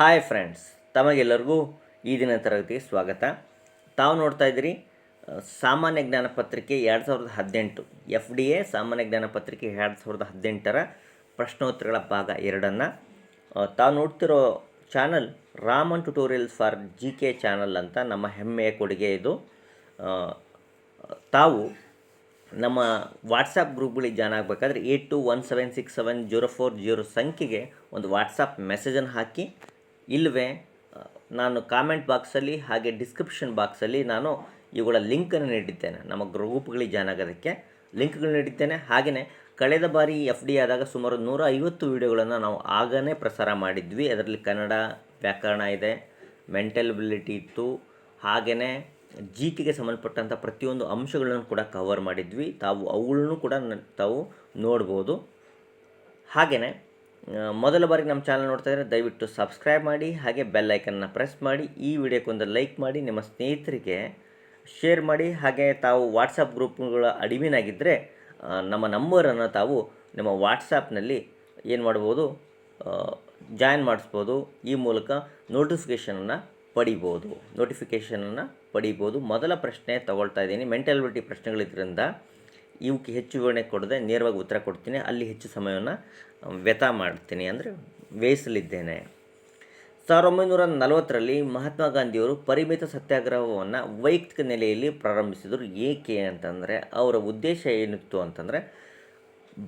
Hi friends ತಮಗೆಲ್ಲರಿಗೂ ಈ ದಿನ ತರಗತಿಗೆ ಸ್ವಾಗತ. ತಾವು ನೋಡ್ತಾ ಇದ್ದೀರಿ ಸಾಮಾನ್ಯ ಜ್ಞಾನ ಪತ್ರಿಕೆ ಎರಡು ಸಾವಿರದ ಹದಿನೆಂಟು, ಎಫ್ ಡಿ ಎ ಸಾಮಾನ್ಯ ಜ್ಞಾನ ಪತ್ರಿಕೆ ಎರಡು ಸಾವಿರದ ಹದಿನೆಂಟರ ಪ್ರಶ್ನೋತ್ತರಗಳ ಭಾಗ ಎರಡನ್ನು. ತಾವು ನೋಡ್ತಿರೋ channel Raman tutorials for G K channel ಅಂತ ನಮ್ಮ ಹೆಮ್ಮೆಯ ಕೊಡುಗೆ ಇದು. ತಾವು ನಮ್ಮ ವಾಟ್ಸಪ್ ಗ್ರೂಪ್ಗಳಿಗೆ ಜಾಯ್ನ್ ಆಗಬೇಕಾದ್ರೆ eight two one seven six seven zero four zero ಸಂಖ್ಯೆಗೆ ಒಂದು ವಾಟ್ಸಪ್ ಮೆಸೇಜನ್ನು ಹಾಕಿ ಇಲ್ಲವೇ ನಾನು ಕಾಮೆಂಟ್ ಬಾಕ್ಸಲ್ಲಿ ಹಾಗೆ ಡಿಸ್ಕ್ರಿಪ್ಷನ್ ಬಾಕ್ಸಲ್ಲಿ ನಾನು ಇವುಗಳ ಲಿಂಕನ್ನು ನೀಡಿದ್ದೇನೆ. ನಮ್ಮ ಗ್ರೂಪ್ಗಳಿಗೆ ಜಾಯ್ನ್ ಆಗೋದಕ್ಕೆ ಲಿಂಕ್ಗಳು ನೀಡಿದ್ದೇನೆ. ಹಾಗೆಯೇ ಕಳೆದ ಬಾರಿ ಎಫ್ ಡಿ ಆದಾಗ ಸುಮಾರು ನೂರ ಐವತ್ತು ವೀಡಿಯೋಗಳನ್ನು ನಾವು ಆಗನೇ ಪ್ರಸಾರ ಮಾಡಿದ್ವಿ. ಅದರಲ್ಲಿ ಕನ್ನಡ ವ್ಯಾಕರಣ ಇದೆ ಮೆಂಟಲ್ ಅಬಿಲಿಟಿ ಇತ್ತು. ಹಾಗೆಯೇ ಜಿ ಕೆಗೆ ಸಂಬಂಧಪಟ್ಟಂಥ ಪ್ರತಿಯೊಂದು ಅಂಶಗಳನ್ನು ಕೂಡ ಕವರ್ ಮಾಡಿದ್ವಿ. ತಾವು ಅವುಗಳನ್ನು ಕೂಡ ತಾವು ನೋಡ್ಬೋದು. ಹಾಗೆಯೇ ಮೊದಲ ಬಾರಿಗೆ ನಮ್ಮ ಚಾನಲ್ ನೋಡ್ತಾ ಇದ್ದರೆ ದಯವಿಟ್ಟು ಸಬ್ಸ್ಕ್ರೈಬ್ ಮಾಡಿ ಹಾಗೆ ಬೆಲ್ ಐಕನ್ನ ಪ್ರೆಸ್ ಮಾಡಿ ಈ ವಿಡಿಯೋಕ್ಕೊಂದು ಲೈಕ್ ಮಾಡಿ ನಿಮ್ಮ ಸ್ನೇಹಿತರಿಗೆ ಶೇರ್ ಮಾಡಿ ಹಾಗೆ ತಾವು ವಾಟ್ಸಪ್ ಗ್ರೂಪ್ಗಳ ಅಡಿಮಿನ್ ಆಗಿದ್ದರೆ ಆ, ನಮ್ಮ ನಂಬರನ್ನು ತಾವು ನಿಮ್ಮ ವಾಟ್ಸಪ್ನಲ್ಲಿ ಏನು ಮಾಡ್ಬೋದು ಜಾಯಿನ್ ಮಾಡಿಸ್ಬೋದು. ಈ ಮೂಲಕ ನೋಟಿಫಿಕೇಷನನ್ನು ಪಡಿಬೋದು. ನೋಟಿಫಿಕೇಷನನ್ನು ಪಡಿಬೋದು. ಮೊದಲ ಪ್ರಶ್ನೆ ತಗೊಳ್ತಾ ಇದ್ದೀನಿ. ಮೆಂಟಾಲಿಟಿ ಪ್ರಶ್ನೆಗಳಿದ್ರಿಂದ ಇವಕ್ಕೆ ಹೆಚ್ಚು ವಿವರಣೆ ಕೊಡದೆ ನೇರವಾಗಿ ಉತ್ತರ ಕೊಡ್ತೀನಿ. ಅಲ್ಲಿ ಹೆಚ್ಚು ಸಮಯವನ್ನು ವ್ಯಥ ಮಾಡ್ತೀನಿ ಅಂದರೆ ವ್ಯಯಿಸಲಿದ್ದೇನೆ. ಸಾವಿರದ ಒಂಬೈನೂರ ನಲವತ್ತರಲ್ಲಿ ಮಹಾತ್ಮ ಗಾಂಧಿಯವರು ಪರಿಮಿತ ಸತ್ಯಾಗ್ರಹವನ್ನು ವೈಯಕ್ತಿಕ ನೆಲೆಯಲ್ಲಿ ಪ್ರಾರಂಭಿಸಿದರು. ಏಕೆ ಅಂತಂದರೆ ಅವರ ಉದ್ದೇಶ ಏನಿತ್ತು ಅಂತಂದರೆ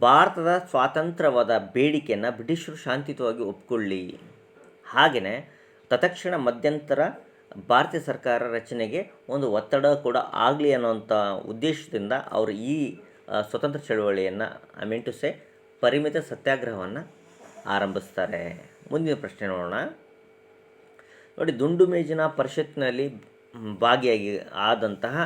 ಭಾರತದ ಸ್ವಾತಂತ್ರ್ಯವಾದ ಬೇಡಿಕೆಯನ್ನು ಬ್ರಿಟಿಷರು ಶಾಂತಿಯುತವಾಗಿ ಒಪ್ಕೊಳ್ಳಿ. ಹಾಗೆಯೇ ತತ್ಕ್ಷಣ ಮಧ್ಯಂತರ ಭಾರತೀಯ ಸರ್ಕಾರ ರಚನೆಗೆ ಒಂದು ಒತ್ತಡ ಕೂಡ ಆಗಲಿ ಅನ್ನೋಂಥ ಉದ್ದೇಶದಿಂದ ಅವರು ಈ ಸ್ವತಂತ್ರ ಚಳವಳಿಯನ್ನು ಐ ಮೀನ್ ಟು ಸೆ ಪರಿಮಿತ ಸತ್ಯಾಗ್ರಹವನ್ನು ಆರಂಭಿಸ್ತಾರೆ. ಮುಂದಿನ ಪ್ರಶ್ನೆ ನೋಡೋಣ. ನೋಡಿ, ದುಂಡು ಮೇಜಿನ ಪರಿಷತ್ನಲ್ಲಿ ಭಾಗಿಯಾಗಿ ಆದಂತಹ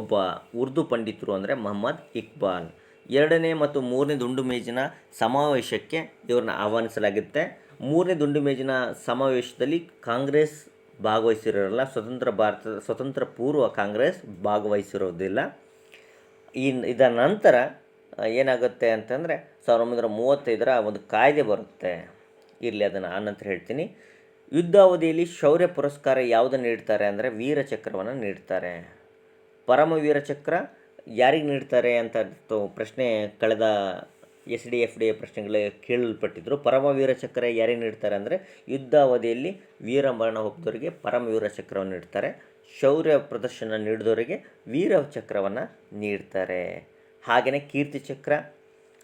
ಒಬ್ಬ ಉರ್ದು ಪಂಡಿತರು ಅಂದರೆ ಮೊಹಮ್ಮದ್ ಇಕ್ಬಾಲ್. ಎರಡನೇ ಮತ್ತು ಮೂರನೇ ದುಂಡು ಮೇಜಿನ ಸಮಾವೇಶಕ್ಕೆ ಇವ್ರನ್ನ ಆಹ್ವಾನಿಸಲಾಗುತ್ತೆ. ಮೂರನೇ ದುಂಡು ಮೇಜಿನ ಸಮಾವೇಶದಲ್ಲಿ ಕಾಂಗ್ರೆಸ್ ಭಾಗವಹಿಸಿರೋಲ್ಲ ಸ್ವತಂತ್ರ ಭಾರತದ ಸ್ವತಂತ್ರ ಪೂರ್ವ ಕಾಂಗ್ರೆಸ್ ಭಾಗವಹಿಸಿರೋದಿಲ್ಲ. ಈ ಇದರ ನಂತರ ಏನಾಗುತ್ತೆ ಅಂತಂದರೆ, ಸಾವಿರದ ಒಂಬೈನೂರ ಮೂವತ್ತೈದರ ಒಂದು ಕಾಯ್ದೆ ಬರುತ್ತೆ. ಇರಲಿ, ಅದನ್ನು ಆನಂತರ ಹೇಳ್ತೀನಿ. ಯುದ್ಧಾವಧಿಯಲ್ಲಿ ಶೌರ್ಯ ಪುರಸ್ಕಾರ ಯಾವುದನ್ನು ನೀಡ್ತಾರೆ ಅಂದರೆ ವೀರಚಕ್ರವನ್ನು ನೀಡ್ತಾರೆ. ಪರಮವೀರ ಚಕ್ರ ಯಾರಿಗೆ ನೀಡ್ತಾರೆ ಅಂತ ಪ್ರಶ್ನೆ ಕಳೆದ S D F D A ಪ್ರಶ್ನೆಗಳೇ ಕೇಳಲ್ಪಟ್ಟಿದ್ದರು ಪರಮವೀರ ಚಕ್ರ ಯಾರಿಗೆ ನೀಡ್ತಾರೆ ಅಂದರೆ ಯುದ್ಧಾವಧಿಯಲ್ಲಿ ವೀರಮರಣ ಹೊಪ್ಪಿದವರಿಗೆ ಪರಮವೀರ ಚಕ್ರವನ್ನು ನೀಡ್ತಾರೆ. ಶೌರ್ಯ ಪ್ರದರ್ಶನ ನೀಡಿದವರಿಗೆ ವೀರ ಚಕ್ರವನ್ನು ನೀಡ್ತಾರೆ. ಹಾಗೆಯೇ ಕೀರ್ತಿ ಚಕ್ರ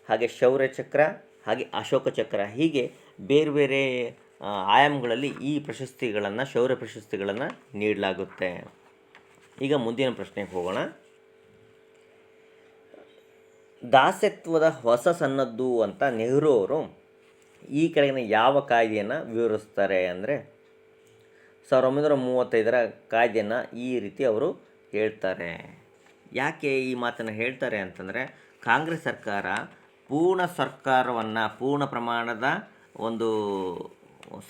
ಹಾಗೆ ಶೌರ್ಯ ಚಕ್ರ ಹಾಗೆ ಅಶೋಕ ಚಕ್ರ ಹೀಗೆ ಬೇರೆ ಬೇರೆ ಆಯಾಮಗಳಲ್ಲಿ ಈ ಪ್ರಶಸ್ತಿಗಳನ್ನು, ಶೌರ್ಯ ಪ್ರಶಸ್ತಿಗಳನ್ನು ನೀಡಲಾಗುತ್ತೆ. ಈಗ ಮುಂದಿನ ಪ್ರಶ್ನೆಗೆ ಹೋಗೋಣ. ದಾಸತ್ವದ ಹೊಸ ಸನ್ನದ್ದು ಅಂತ ನೆಹರು ಅವರು ಈ ಕೆಳಗಿನ ಯಾವ ಕಾಯ್ದೆಯನ್ನು ವಿವರಿಸ್ತಾರೆ ಅಂದರೆ ಸಾವಿರದ ಒಂಬೈನೂರ ಮೂವತ್ತೈದರ ಕಾಯ್ದೆಯನ್ನು ಈ ರೀತಿ ಅವರು ಹೇಳ್ತಾರೆ. ಯಾಕೆ ಈ ಮಾತನ್ನು ಹೇಳ್ತಾರೆ ಅಂತಂದರೆ ಕಾಂಗ್ರೆಸ್ ಸರ್ಕಾರ ಪೂರ್ಣ ಸರ್ಕಾರವನ್ನು, ಪೂರ್ಣ ಪ್ರಮಾಣದ ಒಂದು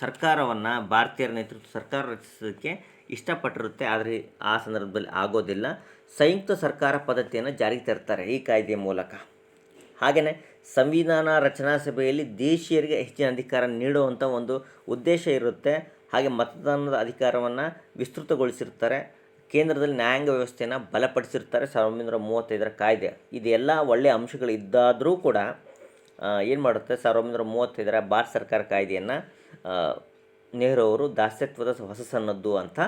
ಸರ್ಕಾರವನ್ನು, ಭಾರತೀಯರ ನೇತೃತ್ವ ಸರ್ಕಾರ ರಚಿಸೋದಕ್ಕೆ ಇಷ್ಟಪಟ್ಟಿರುತ್ತೆ, ಆದರೆ ಆ ಸಂದರ್ಭದಲ್ಲಿ ಆಗೋದಿಲ್ಲ. ಸಂಯುಕ್ತ ಸರ್ಕಾರ ಪದ್ಧತಿಯನ್ನು ಜಾರಿಗೆ ತರ್ತಾರೆ ಈ ಕಾಯ್ದೆಯ ಮೂಲಕ. ಹಾಗೆಯೇ ಸಂವಿಧಾನ ರಚನಾ ಸಭೆಯಲ್ಲಿ ದೇಶೀಯರಿಗೆ ಹೆಚ್ಚಿನ ಅಧಿಕಾರ ನೀಡುವಂಥ ಒಂದು ಉದ್ದೇಶ ಇರುತ್ತೆ. ಹಾಗೆ ಮತದಾನದ ಅಧಿಕಾರವನ್ನು ವಿಸ್ತೃತಗೊಳಿಸಿರ್ತಾರೆ. ಕೇಂದ್ರದಲ್ಲಿ ನ್ಯಾಯಾಂಗ ವ್ಯವಸ್ಥೆಯನ್ನು ಬಲಪಡಿಸಿರ್ತಾರೆ. ಸಾವಿರದ ಒಂಬೈನೂರ ಮೂವತ್ತೈದರ ಕಾಯ್ದೆ. ಇದೆಲ್ಲ ಒಳ್ಳೆಯ ಅಂಶಗಳು ಇದ್ದಾದರೂ ಕೂಡ ಏನು ಮಾಡುತ್ತೆ? ಸಾವಿರದ ಒಂಬೈನೂರ ಮೂವತ್ತೈದರ ಭಾರತ ಸರ್ಕಾರ ಕಾಯ್ದೆಯನ್ನು ನೆಹರು ಅವರು ದಾಸ್ಯತ್ವದ ಹೊಸ ಸನ್ನದ್ದು ಅಂತ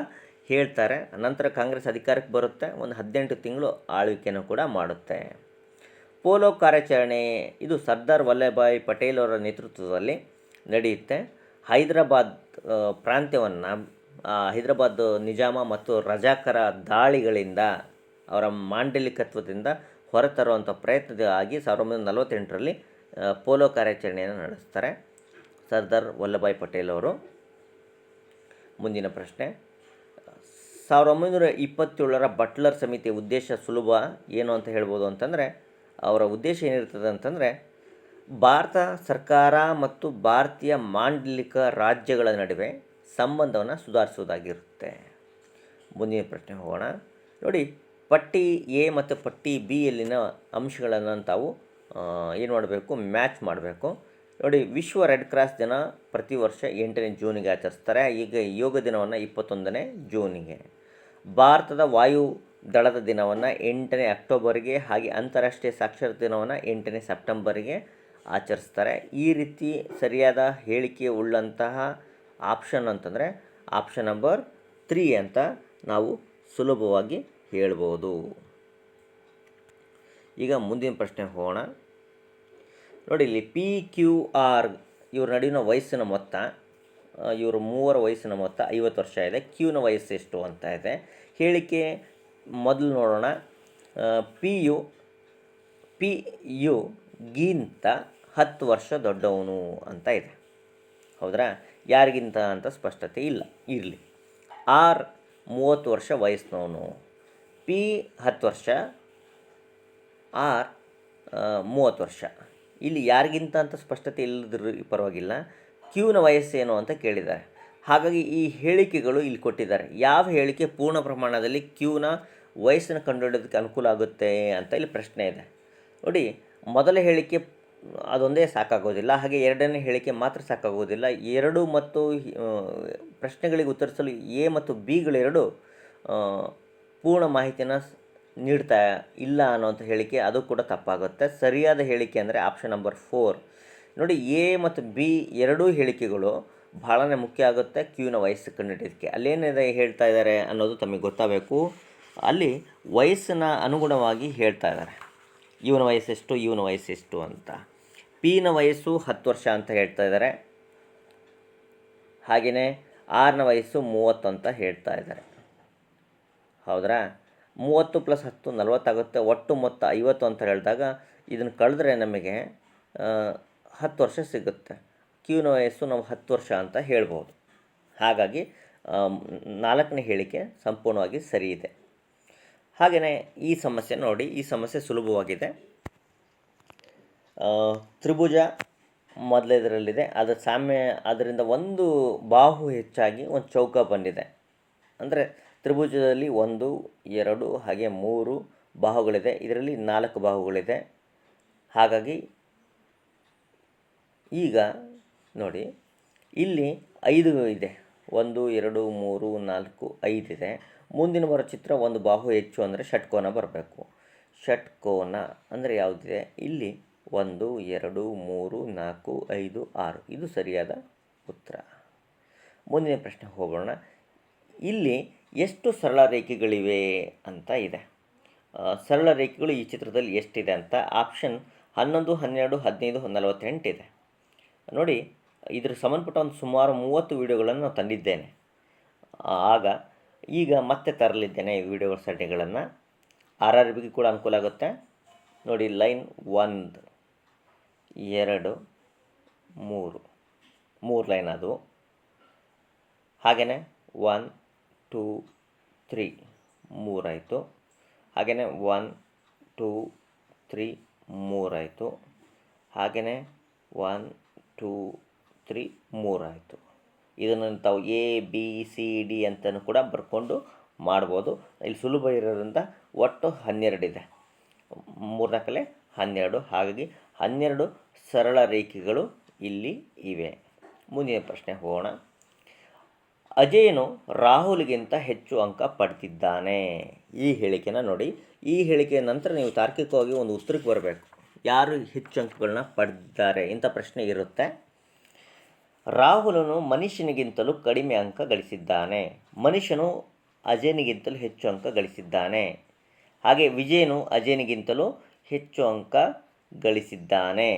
ಹೇಳ್ತಾರೆ. ನಂತರ ಕಾಂಗ್ರೆಸ್ ಅಧಿಕಾರಕ್ಕೆ ಬರುತ್ತೆ. ಒಂದು ಹದಿನೆಂಟು ತಿಂಗಳು ಆಳ್ವಿಕೆಯನ್ನು ಕೂಡ ಮಾಡುತ್ತೆ. ಪೋಲೋ ಕಾರ್ಯಾಚರಣೆ ಇದು ಸರ್ದಾರ್ ವಲ್ಲಭಾಯ್ ಪಟೇಲ್ ಅವರ ನೇತೃತ್ವದಲ್ಲಿ ನಡೆಯುತ್ತೆ. ಹೈದರಾಬಾದ್ ಪ್ರಾಂತ್ಯವನ್ನು ಹೈದರಾಬಾದ್ ನಿಜಾಮ ಮತ್ತು ರಜಾಕರ ದಾಳಿಗಳಿಂದ, ಅವರ ಮಾಂಡಲಿಕತ್ವದಿಂದ ಹೊರತರುವಂಥ ಪ್ರಯತ್ನದಾಗಿ ಸಾವಿರದ ಒಂಬೈನೂರ ನಲವತ್ತೆಂಟರಲ್ಲಿ ಪೋಲೋ ಕಾರ್ಯಾಚರಣೆಯನ್ನು ನಡೆಸ್ತಾರೆ ಸರ್ದಾರ್ ವಲ್ಲಭಾಯ್ ಪಟೇಲ್ ಅವರು. ಮುಂದಿನ ಪ್ರಶ್ನೆ. ಸಾವಿರದ ಒಂಬೈನೂರ ಇಪ್ಪತ್ತೇಳರ ಬಟ್ಲರ್ ಸಮಿತಿಯ ಉದ್ದೇಶ ಸುಲಭ ಏನು ಅಂತ ಹೇಳ್ಬೋದು ಅಂತಂದರೆ, ಅವರ ಉದ್ದೇಶ ಏನಿರ್ತದೆ ಅಂತಂದರೆ, ಭಾರತ ಸರ್ಕಾರ ಮತ್ತು ಭಾರತೀಯ ಮಾಂಡಲಿಕ ರಾಜ್ಯಗಳ ನಡುವೆ ಸಂಬಂಧವನ್ನು ಸುಧಾರಿಸುವುದಾಗಿರುತ್ತೆ. ಮುಂದಿನ ಪ್ರಶ್ನೆ ಹೋಗೋಣ. ನೋಡಿ, ಪಟ್ಟಿ ಎ ಮತ್ತು ಪಟ್ಟಿ ಬಿ ಯಲ್ಲಿನ ಅಂಶಗಳನ್ನು ತಾವು ಏನು ಮಾಡಬೇಕು, ಮ್ಯಾಚ್ ಮಾಡಬೇಕು. ನೋಡಿ, ವಿಶ್ವ ರೆಡ್ ಕ್ರಾಸ್ ದಿನ ಪ್ರತಿ ವರ್ಷ ಎಂಟನೇ ಜೂನಿಗೆ ಆಚರಿಸ್ತಾರೆ. ಈಗ ಯೋಗ ದಿನವನ್ನು ಇಪ್ಪತ್ತೊಂದನೇ ಜೂನಿಗೆ. ಭಾರತದ ವಾಯು ದಳದ ದಿನವನ್ನು ಎಂಟನೇ ಅಕ್ಟೋಬರ್ಗೆ ಹಾಗೆ ಅಂತಾರಾಷ್ಟ್ರೀಯ ಸಾಕ್ಷರ ದಿನವನ್ನು ಎಂಟನೇ ಸೆಪ್ಟೆಂಬರ್ಗೆ ಆಚರಿಸ್ತಾರೆ. ಈ ರೀತಿ ಸರಿಯಾದ ಹೇಳಿಕೆ ಉಳ್ಳಂತಹ ಆಪ್ಷನ್ ಅಂತಂದರೆ, ಆಪ್ಷನ್ ನಂಬರ್ ತ್ರೀ ಅಂತ ನಾವು ಸುಲಭವಾಗಿ ಹೇಳ್ಬೋದು. ಈಗ ಮುಂದಿನ ಪ್ರಶ್ನೆ ಹೋಗೋಣ. ನೋಡಿ ಇಲ್ಲಿ ಪಿ ಕ್ಯೂ ಆರ್ ಇವ್ರ ನಡುವಿನ ವಯಸ್ಸಿನ ಮೊತ್ತ ಇವರ ಮೂವರ ವಯಸ್ಸಿನ ಮೊತ್ತ ಐವತ್ತು ವರ್ಷ ಇದೆ. ಕ್ಯೂನ ವಯಸ್ಸು ಎಷ್ಟು ಅಂತ ಇದೆ. ಹೇಳಿಕೆ ಮೊದಲು ನೋಡೋಣ. ಪಿ ಯು ಪಿ ಯು ಗಿಂತ ಹತ್ತು ವರ್ಷ ದೊಡ್ಡವನು ಅಂತ ಇದೆ. ಹೌದ್ರಾ? ಯಾರಿಗಿಂತ ಅಂತ ಸ್ಪಷ್ಟತೆ ಇಲ್ಲ. ಇರಲಿ. ಆರ್ ಮೂವತ್ತು ವರ್ಷ ವಯಸ್ಸಿನವನು. ಪಿ ಹತ್ತು ವರ್ಷ ಆರ್ ಮೂವತ್ತು ವರ್ಷ. ಇಲ್ಲಿ ಯಾರಿಗಿಂತ ಅಂತ ಸ್ಪಷ್ಟತೆ ಇಲ್ಲದ್ರೂ ಪರವಾಗಿಲ್ಲ. ಕ್ಯೂನ ವಯಸ್ಸೇನು ಅಂತ ಕೇಳಿದ್ದಾರೆ. ಹಾಗಾಗಿ ಈ ಹೇಳಿಕೆಗಳು ಇಲ್ಲಿ ಕೊಟ್ಟಿದ್ದಾರೆ. ಯಾವ ಹೇಳಿಕೆ ಪೂರ್ಣ ಪ್ರಮಾಣದಲ್ಲಿ ಕ್ಯೂನ ವಯಸ್ಸನ್ನು ಕಂಡುಹಿಡೋದಕ್ಕೆ ಅನುಕೂಲ ಆಗುತ್ತೆ ಅಂತ ಇಲ್ಲಿ ಪ್ರಶ್ನೆ ಇದೆ. ನೋಡಿ, ಮೊದಲ ಹೇಳಿಕೆ ಅದೊಂದೇ ಸಾಕಾಗೋದಿಲ್ಲ. ಹಾಗೆ ಎರಡನೇ ಹೇಳಿಕೆ ಮಾತ್ರ ಸಾಕಾಗೋದಿಲ್ಲ. ಎರಡು ಮತ್ತು ಪ್ರಶ್ನೆಗಳಿಗೆ ಉತ್ತರಿಸಲು ಎ ಮತ್ತು ಬಿಗಳೆರಡು ಪೂರ್ಣ ಮಾಹಿತಿನ ಸ್- ನೀಡ್ತಾ ಇಲ್ಲ ಅನ್ನೋಂಥ ಹೇಳಿಕೆ, ಅದು ಕೂಡ ತಪ್ಪಾಗುತ್ತೆ. ಸರಿಯಾದ ಹೇಳಿಕೆ ಅಂದರೆ ಆಪ್ಷನ್ ನಂಬರ್ ಫೋರ್ ನೋಡಿ ಎ ಮತ್ತು ಬಿ ಎರಡೂ ಹೇಳಿಕೆಗಳು ಭಾಳನೇ ಮುಖ್ಯ ಆಗುತ್ತೆ ಕ್ಯೂನ ವಯಸ್ಸು ಕಂಡುಹಿಡಿಯೋದಕ್ಕೆ. ಅಲ್ಲೇನಿದೆ ಹೇಳ್ತಾ ಇದ್ದಾರೆ ಅನ್ನೋದು ತಮಗೆ ಗೊತ್ತಾಗಬೇಕು. ಅಲ್ಲಿ ವಯಸ್ಸಿನ ಅನುಗುಣವಾಗಿ ಹೇಳ್ತಾ ಇದ್ದಾರೆ. ಇವನ ವಯಸ್ಸೆಷ್ಟು ಇವನ ವಯಸ್ಸೆಷ್ಟು ಅಂತ. ಪಿನ ವಯಸ್ಸು ಹತ್ತು ವರ್ಷ ಅಂತ ಹೇಳ್ತಾ ಇದ್ದಾರೆ. ಹಾಗೆಯೇ ಆರ್ನ ವಯಸ್ಸು ಮೂವತ್ತು ಅಂತ ಹೇಳ್ತಾ ಇದ್ದಾರೆ. ಹೌದ್ರಾ? ಮೂವತ್ತು ಪ್ಲಸ್ ಹತ್ತು ನಲವತ್ತಾಗುತ್ತೆ, ಒಟ್ಟು ಮೊತ್ತ ಐವತ್ತು ಅಂತ ಹೇಳಿದಾಗ ಇದನ್ನು ಕಳೆದ್ರೆ ನಮಗೆ ಹತ್ತು ವರ್ಷ ಸಿಗುತ್ತೆ. ಕ್ಯೂನ ವಯಸ್ಸು ನಾವು ಹತ್ತು ವರ್ಷ ಅಂತ ಹೇಳ್ಬೋದು. ಹಾಗಾಗಿ ನಾಲ್ಕನೇ ಹೇಳಿಕೆ ಸಂಪೂರ್ಣವಾಗಿ ಸರಿ ಇದೆ. ಹಾಗೆಯೇ ಈ ಸಮಸ್ಯೆ ನೋಡಿ, ಈ ಸಮಸ್ಯೆ ಸುಲಭವಾಗಿದೆ. ತ್ರಿಭುಜ ತ್ರಿಭುಜ ಮೊದಲೇದರಲ್ಲಿದೆ, ಅದರ ಸಾಮ್ಯ, ಅದರಿಂದ ಒಂದು ಬಾಹು ಹೆಚ್ಚಾಗಿ ಒಂದು ಚೌಕ ಬಂದಿದೆ. ಅಂದರೆ ತ್ರಿಭುಜದಲ್ಲಿ ಒಂದು, ಎರಡು, ಹಾಗೆ ಮೂರು ಬಾಹುಗಳಿದೆ. ಇದರಲ್ಲಿ ನಾಲ್ಕು ಬಾಹುಗಳಿದೆ. ಹಾಗಾಗಿ ಈಗ ನೋಡಿ, ಇಲ್ಲಿ ಐದು ಇದೆ. ಒಂದು, ಎರಡು, ಮೂರು, ನಾಲ್ಕು ಇದೆ. ಮುಂದಿನ ಬರೋ ಚಿತ್ರ ಒಂದು ಬಾಹು ಹೆಚ್ಚು ಅಂದರೆ ಷಟ್ಕೋನ ಬರಬೇಕು. ಷಟ್ಕೋನ ಅಂದರೆ ಯಾವುದಿದೆ? ಇಲ್ಲಿ ಒಂದು, ಎರಡು, ಮೂರು, ನಾಲ್ಕು, ಐದು, ಆರು. ಇದು ಸರಿಯಾದ ಉತ್ತರ. ಮುಂದಿನ ಪ್ರಶ್ನೆ ಹೋಗೋಣ. ಇಲ್ಲಿ ಎಷ್ಟು ಸರಳ ರೇಖೆಗಳಿವೆ ಅಂತ ಇದೆ. ಸರಳ ರೇಖೆಗಳು ಈ ಚಿತ್ರದಲ್ಲಿ ಎಷ್ಟಿದೆ ಅಂತ ಆಪ್ಷನ್ ಹನ್ನೊಂದು, ಹನ್ನೆರಡು, ಹದಿನೈದು ನಲವತ್ತೆಂಟಿದೆ ನೋಡಿ, ಇದರ ಸಂಬಂಧಪಟ್ಟ ಒಂದು ಸುಮಾರು ಮೂವತ್ತು ವೀಡಿಯೋಗಳನ್ನು ನಾನು ತಂದಿದ್ದೇನೆ. ಆಗ ಈಗ ಮತ್ತೆ ತರಲಿದ್ದೇನೆ ಈ ವಿಡಿಯೋಗಳ ಸರಣಿಗಳನ್ನು ಆರ್ ಆರ್ ಬಿಗೆ ಕೂಡ ಅನುಕೂಲ ಆಗುತ್ತೆ. ನೋಡಿ, ಲೈನ್ ಒಂದು, ಎರಡು, ಮೂರು ಮೂರು ಲೈನ್ ಅದು. ಹಾಗೆಯೇ ಒನ್ ಟೂ ತ್ರೀ ಮೂರಾಯಿತು. ಹಾಗೆಯೇ ಒನ್, ಟೂ, ತ್ರೀ ಮೂರಾಯಿತು. ಹಾಗೆಯೇ ಒನ್, ಟೂ, ತ್ರೀ ಮೂರಾಯಿತು. ಇದನ್ನು ತಾವು ಎ, ಬಿ, ಸಿ, ಡಿ ಅಂತಲೂ ಕೂಡ ಬರ್ಕೊಂಡು ಮಾಡ್ಬೋದು. ಇಲ್ಲಿ ಸುಲಭ ಇರೋದ್ರಿಂದ ಒಟ್ಟು ಹನ್ನೆರಡಿದೆ ಮೂರ್ನಾಲ್ಕಲೆ ಹನ್ನೆರಡು. ಹಾಗಾಗಿ ಹನ್ನೆರಡು ಸರಳ ರೇಖೆಗಳು ಇಲ್ಲಿ ಇವೆ. ಮುಂದಿನ ಪ್ರಶ್ನೆ ಹೋಗೋಣ. ಅಜಯನು ರಾಹುಲ್ಗಿಂತ ಹೆಚ್ಚು ಅಂಕ ಪಡೆದಿದ್ದಾನೆ ಈ ಹೇಳಿಕೆನ ನೋಡಿ. ಈ ಹೇಳಿಕೆಯ ನಂತರ ನೀವು ತಾರ್ಕಿಕವಾಗಿ ಒಂದು ಉತ್ತರಕ್ಕೆ ಬರಬೇಕು. ಯಾರು ಹೆಚ್ಚು ಅಂಕಗಳನ್ನ ಪಡೆದಿದ್ದಾರೆ ಇಂಥ ಪ್ರಶ್ನೆ ಇರುತ್ತೆ. ರಾಹುಲನು ಮನುಷ್ಯನಿಗಿಂತಲೂ ಕಡಿಮೆ ಅಂಕ ಗಳಿಸಿದ್ದಾನೆ. ಮನುಷ್ಯನು ಅಜಯನಿಗಿಂತಲೂ ಹೆಚ್ಚು ಅಂಕ ಗಳಿಸಿದ್ದಾನೆ. ಹಾಗೆ ವಿಜಯನು ಅಜಯನಿಗಿಂತಲೂ ಹೆಚ್ಚು ಅಂಕ ಗಳಿಸಿದ್ದಾನೆ.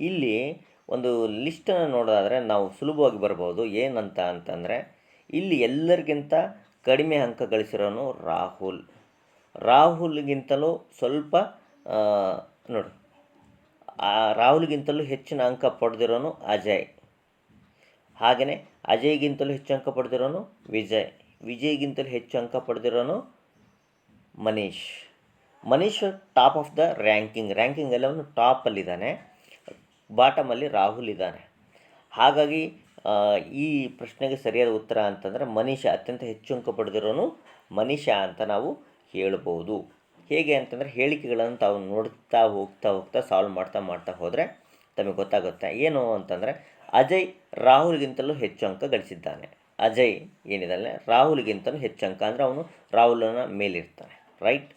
ಇಲ್ಲಿ ಒಂದು ಲಿಸ್ಟನ್ನು ನೋಡೋದಾದರೆ ನಾವು ಸುಲಭವಾಗಿ ಬರ್ಬೋದು. ಏನಂತ ಅಂತಂದರೆ, ಇಲ್ಲಿ ಎಲ್ಲರಿಗಿಂತ ಕಡಿಮೆ ಅಂಕ ಗಳಿಸಿರೋನು ರಾಹುಲ್. ರಾಹುಲ್ಗಿಂತಲೂ ಸ್ವಲ್ಪ ನೋಡಿ, ಆ, ರಾಹುಲ್ಗಿಂತಲೂ ಹೆಚ್ಚಿನ ಅಂಕ ಪಡೆದಿರೋನು ಅಜಯ್. ಹಾಗೆಯೇ ಅಜಯ್ಗಿಂತಲೂ ಹೆಚ್ಚು ಅಂಕ ಪಡೆದಿರೋನು ವಿಜಯ್. ವಿಜಯ್ಗಿಂತಲೂ ಹೆಚ್ಚು ಅಂಕ ಪಡೆದಿರೋನು Manish. Manish top of the ranking ರ್ಯಾಂಕಿಂಗಲ್ಲಿ ಅವನು ಟಾಪಲ್ಲಿದ್ದಾನೆ ಬಾಟಮಲ್ಲಿ ರಾಹುಲ್ ಇದ್ದಾನೆ ಹಾಗಾಗಿ ಈ ಪ್ರಶ್ನೆಗೆ ಸರಿಯಾದ ಉತ್ತರ ಅಂತಂದರೆ ಮನೀಷ ಅತ್ಯಂತ ಹೆಚ್ಚು ಅಂಕ ಪಡೆದಿರೋನು ಮನೀಷ ಅಂತ ನಾವು ಹೇಳ್ಬೋದು. ಹೇಗೆ ಅಂತಂದರೆ ಹೇಳಿಕೆಗಳನ್ನು ತಾವು ನೋಡ್ತಾ ಹೋಗ್ತಾ ಹೋಗ್ತಾ ಸಾಲ್ವ್ ಮಾಡ್ತಾ ಮಾಡ್ತಾ ಹೋದರೆ ತಮಗೆ ಗೊತ್ತಾಗುತ್ತೆ. ಏನು ಅಂತಂದರೆ ಅಜಯ್ ರಾಹುಲ್ಗಿಂತಲೂ ಹೆಚ್ಚು ಅಂಕ ಗಳಿಸಿದ್ದಾನೆ. ಅಜಯ್ ಏನಿದಾನೆ ರಾಹುಲ್ಗಿಂತಲೂ ಹೆಚ್ಚು ಅಂಕ. ಅಂದರೆ ಅವನು ರಾಹುಲನ ಮೇಲಿರ್ತಾನೆ. ರೈಟ್?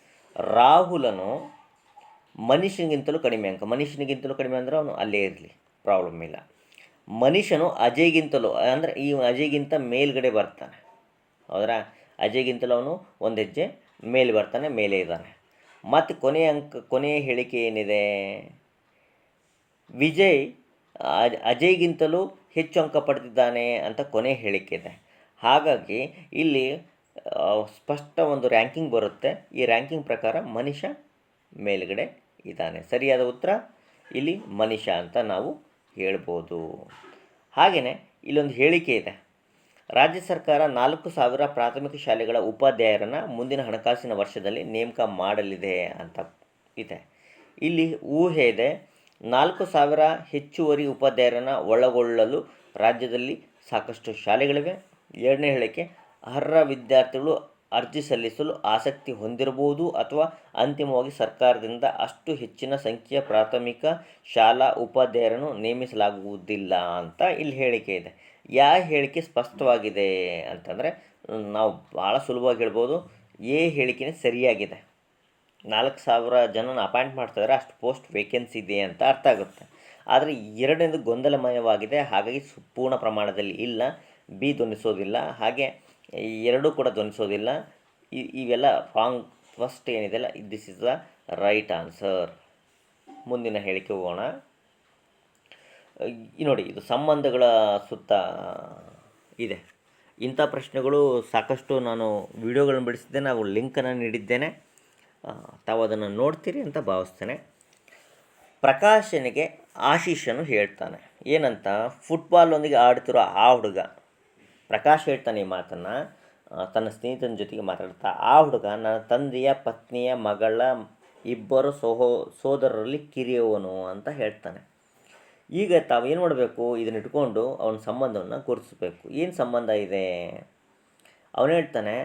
ರಾಹುಲನು ಮನುಷ್ಯನಿಗಿಂತಲೂ ಕಡಿಮೆ ಅಂಕ. ಮನುಷ್ಯನಿಗಿಂತಲೂ ಕಡಿಮೆ ಅಂದರೆ ಅವನು ಅಲ್ಲೇ ಇರಲಿ. ಪ್ರಾಬ್ಲಮ್ ಇಲ್ಲ. ಮನುಷ್ಯನು ಅಜಯ್ಗಿಂತಲೂ, ಅಂದರೆ ಈ ಅಜಯ್ಗಿಂತ ಮೇಲ್ಗಡೆ ಬರ್ತಾನೆ. ಹೌದ್ರಾ ಅಜಯ್ಗಿಂತಲೂ ಅವನು ಒಂದು ಹೆಜ್ಜೆ ಮೇಲೆ ಬರ್ತಾನೆ, ಮೇಲೆ ಇದ್ದಾನೆ. ಮತ್ತು ಕೊನೆಯ ಅಂಕ ಕೊನೆಯ ಹೇಳಿಕೆ ಏನಿದೆ? ವಿಜಯ್ ಅಜ್- ಅಜಯ್ಗಿಂತಲೂ ಹೆಚ್ಚು ಅಂಕ ಪಡೆದಿದ್ದಾನೆ ಅಂತ ಕೊನೆ ಹೇಳಿಕೆ ಇದೆ. ಹಾಗಾಗಿ ಇಲ್ಲಿ ಸ್ಪಷ್ಟ ಒಂದು ರ್ಯಾಂಕಿಂಗ್ ಬರುತ್ತೆ. ಈ ರ್ಯಾಂಕಿಂಗ್ ಪ್ರಕಾರ ಮನುಷ್ಯ ಮೇಲ್ಗಡೆ ಇದ್ದಾನೆ. ಸರಿಯಾದ ಉತ್ತರ? ಇಲ್ಲಿ ಮನುಷ್ಯ ಅಂತ ನಾವು ಹೇಳ್ಬೋದು. ಹಾಗೆಯೇ ಇಲ್ಲೊಂದು ಹೇಳಿಕೆ ಇದೆ. ರಾಜ್ಯ ಸರ್ಕಾರ ನಾಲ್ಕು ಸಾವಿರ ಪ್ರಾಥಮಿಕ ಶಾಲೆಗಳ ಉಪಾಧ್ಯಾಯರನ್ನು ಮುಂದಿನ ಹಣಕಾಸಿನ ವರ್ಷದಲ್ಲಿ ನೇಮಕ ಮಾಡಲಿದೆ ಅಂತ ಇದೆ. ಇಲ್ಲಿ ಊಹೆ ಇದೆ, ನಾಲ್ಕು ಸಾವಿರ ಹೆಚ್ಚುವರಿ ಉಪಾಧ್ಯಾಯರನ್ನು ಒಳಗೊಳ್ಳಲು ರಾಜ್ಯದಲ್ಲಿ ಸಾಕಷ್ಟು ಶಾಲೆಗಳಿವೆ. ಎರಡನೇ ಹೇಳಿಕೆ, ಅರ್ಹ ವಿದ್ಯಾರ್ಥಿಗಳು ಅರ್ಜಿ ಸಲ್ಲಿಸಲು ಆಸಕ್ತಿ ಹೊಂದಿರಬಹುದು ಅಥವಾ ಅಂತಿಮವಾಗಿ ಸರ್ಕಾರದಿಂದ ಅಷ್ಟು ಹೆಚ್ಚಿನ ಸಂಖ್ಯೆಯ ಪ್ರಾಥಮಿಕ ಶಾಲಾ ಉಪಾಧ್ಯಾಯರನ್ನು ನೇಮಿಸಲಾಗುವುದಿಲ್ಲ ಅಂತ ಇಲ್ಲಿ ಹೇಳಿಕೆ ಇದೆ. ಯಾವ ಹೇಳಿಕೆ ಸ್ಪಷ್ಟವಾಗಿದೆ ಅಂತಂದರೆ ನಾವು ಭಾಳ ಸುಲಭವಾಗಿ ಹೇಳ್ಬೋದು. ಎ ಹೇಳಿಕೆನೇ ಸರಿಯಾಗಿದೆ. ನಾಲ್ಕು ಸಾವಿರ ಜನನ ಅಪಾಯಿಂಟ್ ಮಾಡ್ತಿದ್ದಾರೆ ಅಷ್ಟು ಪೋಸ್ಟ್ ವೇಕೆನ್ಸಿ ಇದೆ ಅಂತ ಅರ್ಥ ಆಗುತ್ತೆ. ಆದರೆ ಎರಡನೇದು ಗೊಂದಲಮಯವಾಗಿದೆ, ಹಾಗಾಗಿ ಪೂರ್ಣ ಪ್ರಮಾಣದಲ್ಲಿ ಇಲ್ಲ, ಬಿ ಧ್ವನಿಸೋದಿಲ್ಲ. ಹಾಗೆ ಈ ಎರಡೂ ಕೂಡ ಧ್ವನಿಸೋದಿಲ್ಲ. ಇವೆಲ್ಲ ರಾಂಗ್ ಫಸ್ಟ್ ಏನಿದೆಯಲ್ಲ this is the right answer ಮುಂದಿನ ಹೇಳಿಕೆ ಹೋಗೋಣ. ನೋಡಿ, ಇದು ಸಂಬಂಧಗಳ ಸುತ್ತ ಇದೆ. ಇಂಥ ಪ್ರಶ್ನೆಗಳು ಸಾಕಷ್ಟು ನಾನು ವಿಡಿಯೋಗಳನ್ನು ಬಿಡಿಸಿದ್ದೇನೆ ನಾವು ಲಿಂಕನ್ನು ನೀಡಿದ್ದೇನೆ. ತಾವು ಅದನ್ನು ನೋಡ್ತೀರಿ ಅಂತ ಭಾವಿಸ್ತೇನೆ. ಪ್ರಕಾಶನಿಗೆ ಆಶೀಶನು ಹೇಳ್ತಾನೆ, ಏನಂತ? ಫುಟ್ಬಾಲ್ನೊಂದಿಗೆ ಆಡ್ತಿರೋ ಆ ಹುಡುಗ ಪ್ರಕಾಶ್ ಹೇಳ್ತಾನೆ ಈ ಮಾತನ್ನು ತನ್ನ ಸ್ನೇಹಿತನ ಜೊತೆಗೆ ಮಾತಾಡ್ತಾ, ಆ ಹುಡುಗ ನನ್ನ ತಂದೆಯ ಪತ್ನಿಯ ಮಗಳ ಇಬ್ಬರು ಸೋಹೋ, ಸೋದರರಲ್ಲಿ ಕಿರಿಯವನು ಅಂತ ಹೇಳ್ತಾನೆ. ಈಗ ತಾವು ಏನು ಮಾಡಬೇಕು? ಇದನ್ನ ಇಟ್ಕೊಂಡು ಅವನ ಸಂಬಂಧವನ್ನು ಗುರುತಿಸಬೇಕು. ಏನು ಸಂಬಂಧ ಇದೆ? ಅವನು ಹೇಳ್ತಾನೆ,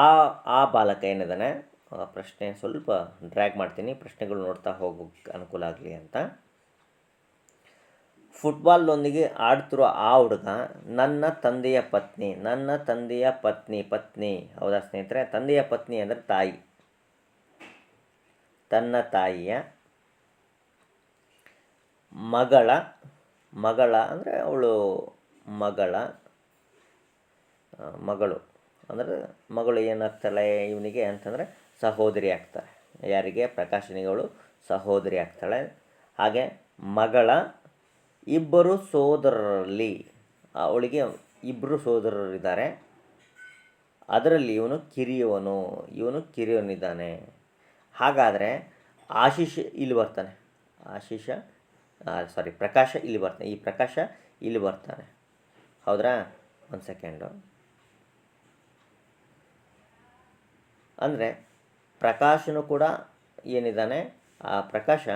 ಆ ಆ ಬಾಲಕ ಏನಿದ್ದಾನೆ ಪ್ರಶ್ನೆ ಸ್ವಲ್ಪ ಡ್ರ್ಯಾಗ್ ಮಾಡ್ತೀನಿ, ಪ್ರಶ್ನೆಗಳು ನೋಡ್ತಾ ಹೋಗೋಕ್ಕೆ ಅನುಕೂಲ ಆಗಲಿ ಅಂತ. ಫುಟ್ಬಾಲ್ನೊಂದಿಗೆ ಆಡ್ತಿರೋ ಆ ಹುಡುಗ ನನ್ನ ತಂದೆಯ ಪತ್ನಿ, ನನ್ನ ತಂದೆಯ ಪತ್ನಿ ಪತ್ನಿ, ಹೌದಾ ಸ್ನೇಹಿತರೆ? ತಂದೆಯ ಪತ್ನಿ ಅಂದರೆ ತಾಯಿ. ತನ್ನ ತಾಯಿಯ ಮಗಳ ಮಗಳ ಅಂದರೆ ಅವಳು ಮಗಳ ಮಗಳು. ಅಂದರೆ ಮಗಳು ಏನಾಗ್ತಾಳೆ ಇವನಿಗೆ ಅಂತಂದರೆ ಸಹೋದರಿ ಆಗ್ತಾಳೆ. ಯಾರಿಗೆ? ಪ್ರಕಾಶನಿಗಳು ಸಹೋದರಿ ಆಗ್ತಾಳೆ. ಹಾಗೆ ಮಗಳ ಇಬ್ಬರು ಸೋದರರಲ್ಲಿ, ಅವಳಿಗೆ ಇಬ್ಬರು ಸೋದರರಿದ್ದಾರೆ. ಅದರಲ್ಲಿ ಇವನು ಕಿರಿಯವನು, ಇವನು ಕಿರಿಯವನಿದ್ದಾನೆ ಹಾಗಾದರೆ ಆಶೀಷ್ ಇಲ್ಲಿ ಬರ್ತಾನೆ. ಆಶೀಷ ಸಾರಿ ಪ್ರಕಾಶ ಇಲ್ಲಿ ಬರ್ತಾನೆ. ಈ ಪ್ರಕಾಶ ಇಲ್ಲಿ ಬರ್ತಾನೆ. ಹೌದ್ರಾ? ಒಂದು ಸೆಕೆಂಡು. ಅಂದರೆ ಪ್ರಕಾಶನು ಕೂಡ ಏನಿದ್ದಾನೆ? ಆ ಪ್ರಕಾಶ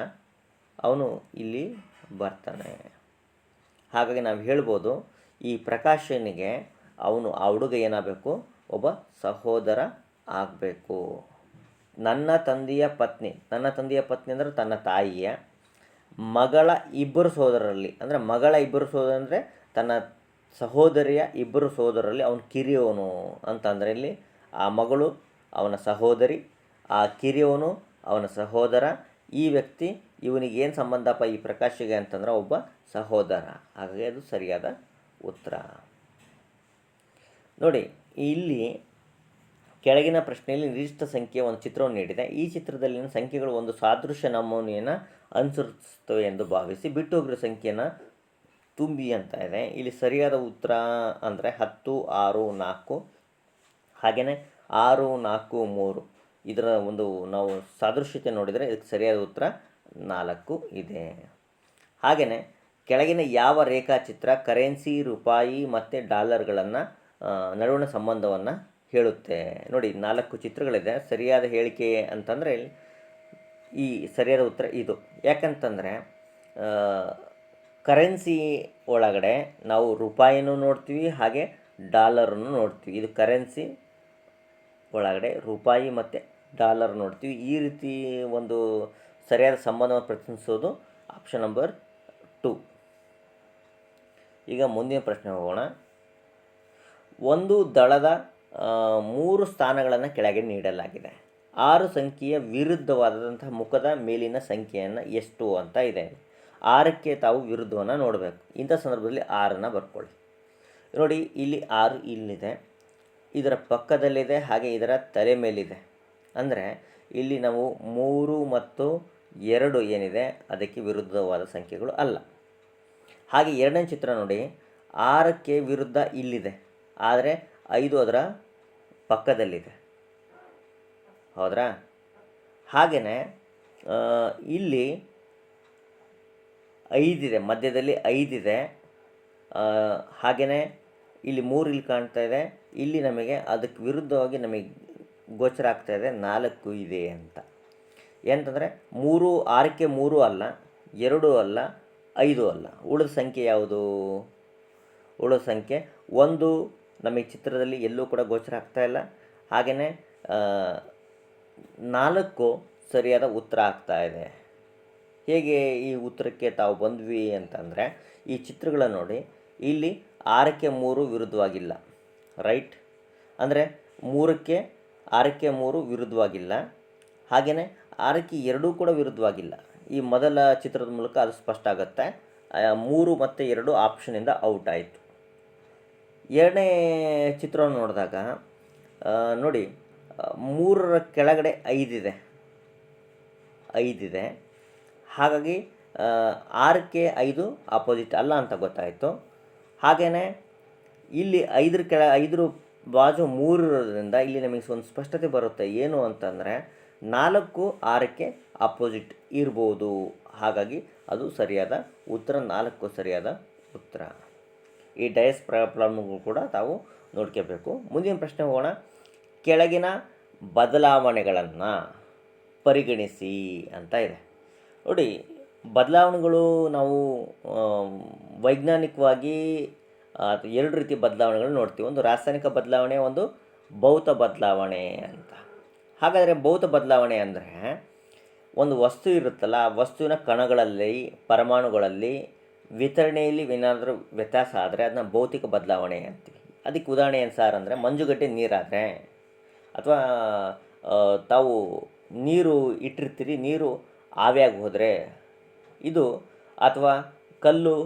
ಅವನು ಇಲ್ಲಿ ಬರ್ತಾನೆ. ಹಾಗಾಗಿ ನಾವು ಹೇಳ್ಬೋದು, ಈ ಪ್ರಕಾಶನಿಗೆ ಅವನು, ಆ ಹುಡುಗ ಏನಾಗಬೇಕು? ಒಬ್ಬ ಸಹೋದರ ಆಗಬೇಕು. ನನ್ನ ತಂದೆಯ ಪತ್ನಿ, ನನ್ನ ತಂದೆಯ ಪತ್ನಿ ಅಂದರೆ ತನ್ನ ತಾಯಿಯ. ಮಗಳ ಇಬ್ಬರು ಸಹೋದರರಲ್ಲಿ, ಅಂದರೆ ಮಗಳ ಇಬ್ಬರು ಸೋದರ ಅಂದರೆ ತನ್ನ ಸಹೋದರಿಯ ಇಬ್ಬರು ಸಹೋದರರಲ್ಲಿ ಅವನು ಕಿರಿಯವನು ಅಂತಂದರೆ ಇಲ್ಲಿ ಆ ಮಗಳು ಅವನ ಸಹೋದರಿ, ಆ ಕಿರಿಯವನು ಅವನ ಸಹೋದರ, ಈ ವ್ಯಕ್ತಿ ಇವನಿಗೆ ಏನು ಸಂಬಂಧಪ್ಪ ಈ ಪ್ರಕಾಶಿಗೆ ಅಂತಂದ್ರೆ ಒಬ್ಬ ಸಹೋದರ. ಹಾಗಾಗಿ ಅದು ಸರಿಯಾದ ಉತ್ತರ. ನೋಡಿ, ಇಲ್ಲಿ ಕೆಳಗಿನ ಪ್ರಶ್ನೆಯಲ್ಲಿ ನಿರ್ದಿಷ್ಟ ಸಂಖ್ಯೆಯ ಒಂದು ಚಿತ್ರವನ್ನು ನೀಡಿದೆ. ಈ ಚಿತ್ರದಲ್ಲಿನ ಸಂಖ್ಯೆಗಳು ಒಂದು ಸಾದೃಶ್ಯ ನಮೂನೆಯನ್ನು ಅನುಸರಿಸುತ್ತವೆ ಎಂದು ಭಾವಿಸಿ ಬಿಟ್ಟು ಹೋಗಿರೋ ಸಂಖ್ಯೆಯನ್ನು ತುಂಬಿ ಅಂತ ಇದೆ. ಇಲ್ಲಿ ಸರಿಯಾದ ಉತ್ತರ ಅಂದರೆ ಹತ್ತು, ಆರು, ನಾಲ್ಕು. ಹಾಗೆಯೇ ಆರು, ನಾಲ್ಕು, ಮೂರು. ಇದರ ಒಂದು ನಾವು ಸಾದೃಶ್ಯತೆ ನೋಡಿದರೆ ಇದಕ್ಕೆ ಸರಿಯಾದ ಉತ್ತರ ನಾಲ್ಕು ಇದೆ. ಹಾಗೆಯೇ ಕೆಳಗಿನ ಯಾವ ರೇಖಾಚಿತ್ರ ಕರೆನ್ಸಿ, ರೂಪಾಯಿ ಮತ್ತು ಡಾಲರ್ಗಳನ್ನು ನಡುವಿನ ಸಂಬಂಧವನ್ನು ಹೇಳುತ್ತೆ? ನೋಡಿ, ನಾಲ್ಕು ಚಿತ್ರಗಳಿದೆ. ಸರಿಯಾದ ಹೇಳಿಕೆ ಅಂತಂದರೆ ಈ ಸರಿಯಾದ ಉತ್ತರ ಇದು. ಯಾಕಂತಂದರೆ ಕರೆನ್ಸಿ ಒಳಗಡೆ ನಾವು ರೂಪಾಯಿನೂ ನೋಡ್ತೀವಿ, ಹಾಗೆ ಡಾಲರನ್ನು ನೋಡ್ತೀವಿ. ಇದು ಕರೆನ್ಸಿ ಒಳಗಡೆ ರೂಪಾಯಿ ಮತ್ತು ಡಾಲರ್ ನೋಡ್ತೀವಿ. ಈ ರೀತಿ ಒಂದು ಸರಿಯಾದ ಸಂಬಂಧವನ್ನು ಪ್ರತಿನಿಧಿಸೋದು ಆಪ್ಷನ್ ನಂಬರ್ ಟು ಈಗ ಮುಂದಿನ ಪ್ರಶ್ನೆ ಹೋಗೋಣ. ಒಂದು ದಳದ ಮೂರು ಸ್ಥಾನಗಳನ್ನು ಕೆಳಗೆ ನೀಡಲಾಗಿದೆ. ಆರು ಸಂಖ್ಯೆಯ ವಿರುದ್ಧವಾದಂತಹ ಮುಖದ ಮೇಲಿನ ಸಂಖ್ಯೆಯನ್ನು ಎಷ್ಟು ಅಂತ ಇದೆ. ಆರಕ್ಕೆ ತಾವು ವಿರುದ್ಧವನ್ನು ನೋಡಬೇಕು. ಇಂಥ ಸಂದರ್ಭದಲ್ಲಿ ಆರನ್ನು ಬರ್ಕೊಳ್ಳಿ. ನೋಡಿ, ಇಲ್ಲಿ ಆರು ಇಲ್ಲಿದೆ. ಇದರ ಪಕ್ಕದಲ್ಲಿದೆ, ಹಾಗೆ ಇದರ ತಲೆ ಮೇಲಿದೆ. ಅಂದರೆ ಇಲ್ಲಿ ನಾವು ಮೂರು ಮತ್ತು ಎರಡು ಏನಿದೆ, ಅದಕ್ಕೆ ವಿರುದ್ಧವಾದ ಸಂಖ್ಯೆಗಳು ಅಲ್ಲ. ಹಾಗೆ ಎರಡನೇ ಚಿತ್ರ ನೋಡಿ, ಆರಕ್ಕೆ ವಿರುದ್ಧ ಇಲ್ಲಿದೆ, ಆದರೆ ಐದು ಅದರ ಪಕ್ಕದಲ್ಲಿದೆ. ಹೌದ್ರಾ? ಹಾಗೆಯೇ ಇಲ್ಲಿ ಐದಿದೆ, ಮಧ್ಯದಲ್ಲಿ ಐದಿದೆ ಹಾಗೆಯೇ ಇಲ್ಲಿ ಮೂರು ಇಲ್ಲಿ ಕಾಣ್ತಾ ಇದೆ, ಇಲ್ಲಿ ನಮಗೆ ಅದಕ್ಕೆ ವಿರುದ್ಧವಾಗಿ ನಮಗೆ ಗೋಚರ ಆಗ್ತಾ ಇದೆ, ನಾಲ್ಕು ಇದೆ ಅಂತ. ಏನಂತಂದರೆ ಮೂರು, ಆರಕ್ಕೆ ಮೂರು ಅಲ್ಲ, ಎರಡು ಅಲ್ಲ, ಐದು ಅಲ್ಲ. ಉಳಿದ ಸಂಖ್ಯೆ ಯಾವುದು? ಉಳಿದ ಸಂಖ್ಯೆ ಒಂದು. ನಮಗೆ ಚಿತ್ರದಲ್ಲಿ ಎಲ್ಲೂ ಕೂಡ ಗೋಚರ ಆಗ್ತಾ ಇಲ್ಲ. ಹಾಗೆಯೇ ನಾಲ್ಕು ಸರಿಯಾದ ಉತ್ತರ ಆಗ್ತಾ ಇದೆ. ಹೇಗೆ ಈ ಉತ್ತರಕ್ಕೆ ತಾವು ಬಂದ್ವಿ ಅಂತಂದರೆ, ಈ ಚಿತ್ರಗಳನ್ನು ನೋಡಿ, ಇಲ್ಲಿ ಆರಕ್ಕೆ ಮೂರು ವಿರುದ್ಧವಾಗಿಲ್ಲ. ರೈಟ್? ಅಂದರೆ ಮೂರಕ್ಕೆ, ಆರಕ್ಕೆ ಮೂರು ವಿರುದ್ಧವಾಗಿಲ್ಲ. ಹಾಗೆಯೇ ಆರಕ್ಕೆ ಎರಡೂ ಕೂಡ ವಿರುದ್ಧವಾಗಿಲ್ಲ. ಈ ಮೊದಲ ಚಿತ್ರದ ಮೂಲಕ ಅದು ಸ್ಪಷ್ಟ ಆಗುತ್ತೆ. ಮೂರು ಮತ್ತು ಎರಡು ಆಪ್ಷನಿಂದ ಔಟ್ ಆಯಿತು. ಎರಡನೇ ಚಿತ್ರವನ್ನು ನೋಡಿದಾಗ ನೋಡಿ, ಮೂರರ ಕೆಳಗಡೆ ಐದಿದೆ ಐದಿದೆ ಹಾಗಾಗಿ ಆರ್ ಆರಕ್ಕೆ ಐದು ಅಪೋಸಿಟ್ ಅಲ್ಲ ಅಂತ ಗೊತ್ತಾಯಿತು. ಹಾಗೆಯೇ ಇಲ್ಲಿ ಐದರ ಕೆಳ, ಐದರ ಬಾಜು ಮೂರು ಇರೋದ್ರಿಂದ ಇಲ್ಲಿ ನಮಗೆ ಒಂದು ಸ್ಪಷ್ಟತೆ ಬರುತ್ತೆ. ಏನು ಅಂತಂದರೆ ನಾಲ್ಕು ಆರಕ್ಕೆ ಅಪೋಸಿಟ್ ಇರ್ಬೋದು. ಹಾಗಾಗಿ ಅದು ಸರಿಯಾದ ಉತ್ತರ, ನಾಲ್ಕು ಸರಿಯಾದ ಉತ್ತರ. ಈ ಡಯಸ್ ಪ್ರಾಬ್ಲಮ್ಗಳು ಕೂಡ ತಾವು ನೋಡ್ಕೋಬೇಕು. ಮುಂದಿನ ಪ್ರಶ್ನೆ ಹೋಗೋಣ. ಕೆಳಗಿನ ಬದಲಾವಣೆಗಳನ್ನು ಪರಿಗಣಿಸಿ ಅಂತ ಇದೆ. ನೋಡಿ, ಬದಲಾವಣೆಗಳು ನಾವು ವೈಜ್ಞಾನಿಕವಾಗಿ ಎರಡು ರೀತಿ ಬದಲಾವಣೆಗಳು ನೋಡ್ತೀವಿ. ಒಂದು ರಾಸಾಯನಿಕ ಬದಲಾವಣೆ, ಒಂದು ಭೌತ ಬದಲಾವಣೆ ಅಂತ. ಹಾಗಾದರೆ ಭೌತ ಬದಲಾವಣೆ ಅಂದರೆ ಒಂದು ವಸ್ತು ಇರುತ್ತಲ್ಲ, ಆ ವಸ್ತುವಿನ ಕಣಗಳಲ್ಲಿ, ಪರಮಾಣುಗಳಲ್ಲಿ ವಿತರಣೆಯಲ್ಲಿ ಏನಾದರೂ ವ್ಯತ್ಯಾಸ ಆದರೆ ಅದನ್ನ ಭೌತಿಕ ಬದಲಾವಣೆ ಅಂತೀವಿ. ಅದಕ್ಕೆ ಉದಾಹರಣೆ ಏನು ಸಾರ್ ಅಂದರೆ ಮಂಜುಗಡ್ಡೆ ನೀರಾದರೆ. ಅಥವಾ ತಾವು ನೀರು ಇಟ್ಟಿರ್ತೀರಿ, ನೀರು ಆವಿಯಾಗಿ ಹೋದರೆ. ಇದು ಅಥವಾ ಕಲ್ಲು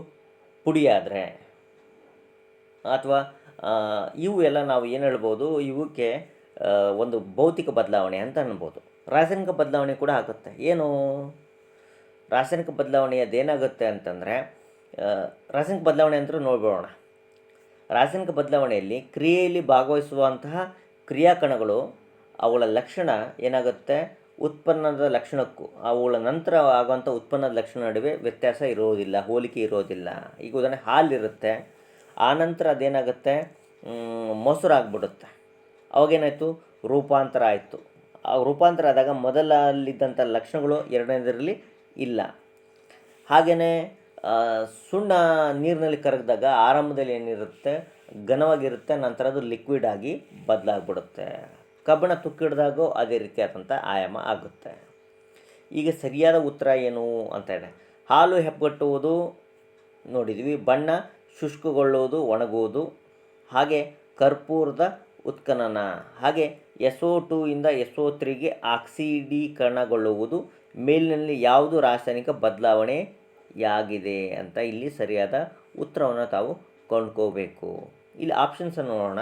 ಪುಡಿಯಾದರೆ. ಅಥವಾ ಇವು ಎಲ್ಲ ನಾವು ಏನು ಹೇಳ್ಬೋದು, ಇವಕ್ಕೆ ಒಂದು ಭೌತಿಕ ಬದಲಾವಣೆ ಅಂತ ಅನ್ಬೋದು. ರಾಸಾಯನಿಕ ಬದಲಾವಣೆ ಕೂಡ ಆಗುತ್ತೆ. ಏನು? ರಾಸಾಯನಿಕ ಬದಲಾವಣೆಯದ್ದು ಏನಾಗುತ್ತೆ ಅಂತಂದರೆ ರಾಸಾಯನಿಕ ಬದಲಾವಣೆ ಅಂತ ನೋಡ್ಬೋಣ ರಾಸಾಯನಿಕ ಬದಲಾವಣೆಯಲ್ಲಿ ಕ್ರಿಯೆಯಲ್ಲಿ ಭಾಗವಹಿಸುವಂತಹ ಕ್ರಿಯಾಕಣಗಳು, ಅವುಗಳ ಲಕ್ಷಣ ಏನಾಗುತ್ತೆ? ಉತ್ಪನ್ನದ ಲಕ್ಷಣಕ್ಕೂ, ಅವುಗಳ ನಂತರ ಆಗುವಂಥ ಉತ್ಪನ್ನದ ಲಕ್ಷಣ ನಡುವೆ ವ್ಯತ್ಯಾಸ ಇರೋದಿಲ್ಲ, ಹೋಲಿಕೆ ಇರೋದಿಲ್ಲ. ಈಗ ಉದಾಹರಣೆ ಹಾಲಿರುತ್ತೆ. ಆ ನಂತರ ಅದೇನಾಗುತ್ತೆ? ಮೊಸರು ಆಗ್ಬಿಡುತ್ತೆ ಅವಾಗೇನಾಯಿತು ರೂಪಾಂತರ ಆಯಿತು. ಆ ರೂಪಾಂತರ ಆದಾಗ ಮೊದಲಲ್ಲಿದ್ದಂಥ ಲಕ್ಷಣಗಳು ಎರಡನೇದರಲ್ಲಿ ಇಲ್ಲ. ಹಾಗೆಯೇ ಸುಣ್ಣ ನೀರಿನಲ್ಲಿ ಕರಗಿದಾಗ ಆರಂಭದಲ್ಲಿ ಏನಿರುತ್ತೆ? ಘನವಾಗಿರುತ್ತೆ, ನಂತರ ಅದು ಲಿಕ್ವಿಡ್ ಆಗಿ ಬದಲಾಗ್ಬಿಡುತ್ತೆ. ಕಬ್ಬಿಣ ತುಕ್ಕಿಡ್ದಾಗೂ ಅದೇ ರೀತಿಯಾದಂಥ ಆಯಾಮ ಆಗುತ್ತೆ. ಈಗ ಸರಿಯಾದ ಉತ್ತರ ಏನು ಅಂತ ಇದೆ ಹಾಲು ಹೆಪ್ಪಗಟ್ಟುವುದು, ನೋಡಿದ್ವಿ, ಬಣ್ಣ ಶುಷ್ಕಗೊಳ್ಳುವುದು, ಒಣಗುವುದು, ಹಾಗೆ ಕರ್ಪೂರದ ಉತ್ಖನನ. ಹಾಗೆ ಎಸ್ ಒ ಟು ಇಂದ ಎಸ್ ಒ ತ್ರೀಗೆ ಆಕ್ಸಿಡೀಕರಣಗೊಳ್ಳುವುದು ಮೇಲಿನಲ್ಲಿ ಯಾವುದು ರಾಸಾಯನಿಕ ಬದಲಾವಣೆಯಾಗಿದೆ ಅಂತ ಇಲ್ಲಿ ಸರಿಯಾದ ಉತ್ತರವನ್ನು ತಾವು ಕೊಂಡ್ಕೋಬೇಕು. ಇಲ್ಲಿ ಆಪ್ಷನ್ಸನ್ನು ನೋಡೋಣ.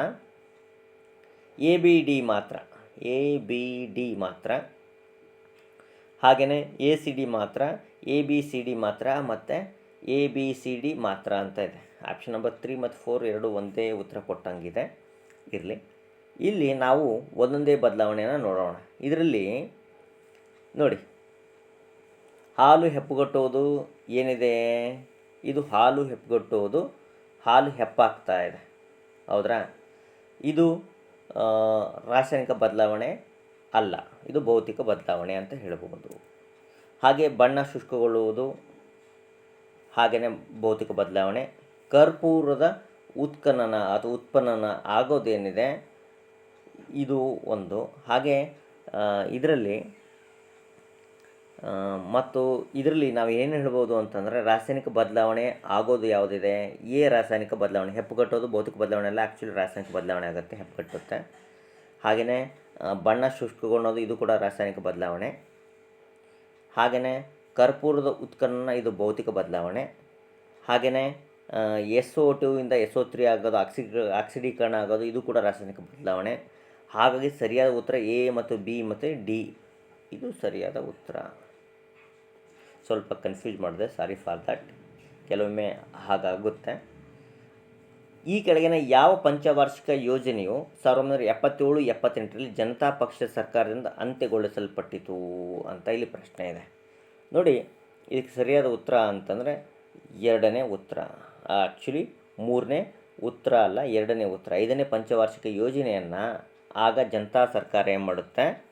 ಎ ಬಿ ಡಿ ಮಾತ್ರ. ಎ ಬಿ ಡಿ ಮಾತ್ರ. ಹಾಗೆಯೇ ಎ ಸಿ ಡಿ ಮಾತ್ರ, ಎ ಬಿ ಸಿ ಡಿ ಮಾತ್ರ ಮತ್ತು ಎ ಬಿ ಸಿ ಡಿ ಮಾತ್ರ ಅಂತ ಇದೆ. ಆಪ್ಷನ್ ನಂಬರ್ ತ್ರೀ ಮತ್ತು ಫೋರ್ ಎರಡು ಒಂದೇ ಉತ್ತರ ಕೊಟ್ಟಂಗಿದೆ. ಇರಲಿ. ಇಲ್ಲಿ ನಾವು ಒಂದೊಂದೇ ಬದಲಾವಣೆಯನ್ನು ನೋಡೋಣ. ಇದರಲ್ಲಿ ನೋಡಿ, ಹಾಲು ಹೆಪ್ಪುಗಟ್ಟುವುದು ಏನಿದೆ? ಇದು ಹಾಲು ಹೆಪ್ಪುಗಟ್ಟುವುದು, ಹಾಲು ಹೆಪ್ಪಾಗ್ತಾ ಇದೆ. ಹೌದ್ರಾ? ಇದು ರಾಸಾಯನಿಕ ಬದಲಾವಣೆ ಅಲ್ಲ, ಇದು ಭೌತಿಕ ಬದಲಾವಣೆ ಅಂತ ಹೇಳಬಹುದು. ಹಾಗೆ ಬಣ್ಣ ಶುಷ್ಕಗೊಳ್ಳುವುದು ಹಾಗೆಯೇ ಭೌತಿಕ ಬದಲಾವಣೆ. ಕರ್ಪೂರದ ಉತ್ಖನನ ಅಥವಾ ಉತ್ಪನ್ನನ ಆಗೋದೇನಿದೆ? ಇದು ಒಂದು. ಹಾಗೆ ಇದರಲ್ಲಿ ಮತ್ತು ಇದರಲ್ಲಿ ನಾವು ಏನು ಹೇಳ್ಬೋದು ಅಂತಂದರೆ ರಾಸಾಯನಿಕ ಬದಲಾವಣೆ ಆಗೋದು ಯಾವುದಿದೆ? ಏ ರಾಸಾಯನಿಕ ಬದಲಾವಣೆ ಹೆಪ್ಪುಗಟ್ಟೋದು ಭೌತಿಕ ಬದಲಾವಣೆ ಎಲ್ಲ ಆ್ಯಕ್ಚುಲಿ ರಾಸಾಯನಿಕ ಬದಲಾವಣೆ ಆಗುತ್ತೆ ಹೆಪ್ಪುಗಟ್ಟುತ್ತೆ ಹಾಗೆಯೇ ಬಣ್ಣ ಶುಷ್ಕಗೊಳ್ಳೋದು ಇದು ಕೂಡ ರಾಸಾಯನಿಕ ಬದಲಾವಣೆ. ಹಾಗೆಯೇ, ಕರ್ಪೂರದ ಉತ್ಖನನ, ಇದು ಭೌತಿಕ ಬದಲಾವಣೆ. ಹಾಗೆಯೇ ಎಸ್ ಒ ಟುವಿಂದ ಎಸ್ ಒ ತ್ರೀ ಆಗೋದು, ಆಕ್ಸಿ, ಆಕ್ಸಿಡೀಕರಣ ಆಗೋದು, ಇದು ಕೂಡ ರಾಸಾಯನಿಕ ಬದಲಾವಣೆ. ಹಾಗಾಗಿ ಸರಿಯಾದ ಉತ್ತರ ಎ ಮತ್ತು ಬಿ ಮತ್ತು ಡಿ. ಇದು ಸರಿಯಾದ ಉತ್ತರ. ಸ್ವಲ್ಪ ಕನ್ಫ್ಯೂಸ್ ಮಾಡಿದೆ ಸಾರಿ ಫಾರ್ ದಟ್ ಕೆಲವೊಮ್ಮೆ ಹಾಗಾಗುತ್ತೆ. ಈ ಕೆಳಗಿನ ಯಾವ ಪಂಚವಾರ್ಷಿಕ ಯೋಜನೆಯು ಸಾವಿರದ ಒಂಬೈನೂರ ಎಪ್ಪತ್ತೇಳು, ಎಪ್ಪತ್ತೆಂಟರಲ್ಲಿ ಜನತಾ ಪಕ್ಷ ಸರ್ಕಾರದಿಂದ ಅಂತ್ಯಗೊಳಿಸಲ್ಪಟ್ಟಿತು ಅಂತ ಇಲ್ಲಿ ಪ್ರಶ್ನೆ ಇದೆ. ನೋಡಿ, ಇದಕ್ಕೆ ಸರಿಯಾದ ಉತ್ತರ ಅಂತಂದರೆ ಎರಡನೇ ಉತ್ತರ. ಆ್ಯಕ್ಚುಲಿ ಮೂರನೇ ಉತ್ತರ ಅಲ್ಲ, ಎರಡನೇ ಉತ್ತರ. ಐದನೇ ಪಂಚವಾರ್ಷಿಕ ಯೋಜನೆಯನ್ನು ಆಗ ಜನತಾ ಸರ್ಕಾರ ಏನು ಮಾಡುತ್ತೆ?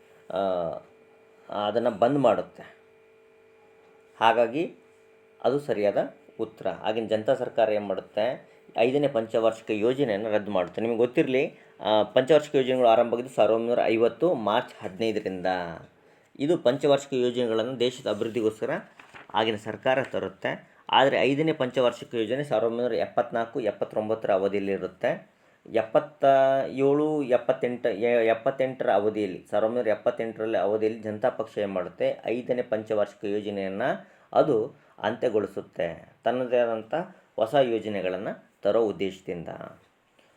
ಅದನ್ನು ಬಂದ್ ಮಾಡುತ್ತೆ. ಹಾಗಾಗಿ ಅದು ಸರಿಯಾದ ಉತ್ತರ. ಆಗಿನ ಜನತಾ ಸರ್ಕಾರ ಏನು ಮಾಡುತ್ತೆ? ಐದನೇ ಪಂಚವಾರ್ಷಿಕ ಯೋಜನೆಯನ್ನು ರದ್ದು ಮಾಡುತ್ತೆ. ನಿಮಗೆ ಗೊತ್ತಿರಲಿ ಪಂಚವಾರ್ಷಿಕ ಯೋಜನೆಗಳು ಆರಂಭ ಆಗಿದ್ದು ಸಾವಿರದ ಒಂಬೈನೂರ ಐವತ್ತು ಮಾರ್ಚ್ ಹದಿನೈದರಿಂದ. ಇದು ಪಂಚವಾರ್ಷಿಕ ಯೋಜನೆಗಳನ್ನು ದೇಶದ ಅಭಿವೃದ್ಧಿಗೋಸ್ಕರ ಆಗಿನ ಸರ್ಕಾರ ತರುತ್ತೆ. ಆದರೆ ಐದನೇ ಪಂಚವಾರ್ಷಿಕ ಯೋಜನೆ ಸಾವಿರದ ಒಂಬೈನೂರ ಎಪ್ಪತ್ನಾಲ್ಕು, ಎಪ್ಪತ್ತೊಂಬತ್ತರ ಅವಧಿಯಲ್ಲಿರುತ್ತೆ. ಎಪ್ಪತ್ತ ಏಳು ಎಪ್ಪತ್ತೆಂಟು ಎಪ್ಪತ್ತೆಂಟರ ಅವಧಿಯಲ್ಲಿ ಸಾವಿರದ ಒಂಬೈನೂರ ಎಪ್ಪತ್ತೆಂಟರಲ್ಲಿ ಅವಧಿಯಲ್ಲಿ ಜನತಾ ಪಕ್ಷ ಏನು ಮಾಡುತ್ತೆ? ಐದನೇ ಪಂಚವಾರ್ಷಿಕ ಯೋಜನೆಯನ್ನು ಅದು ಅಂತ್ಯಗೊಳಿಸುತ್ತೆ. ತನ್ನದೇ ಆದಂಥ ಹೊಸ ಯೋಜನೆಗಳನ್ನು ತರೋ ಉದ್ದೇಶದಿಂದ.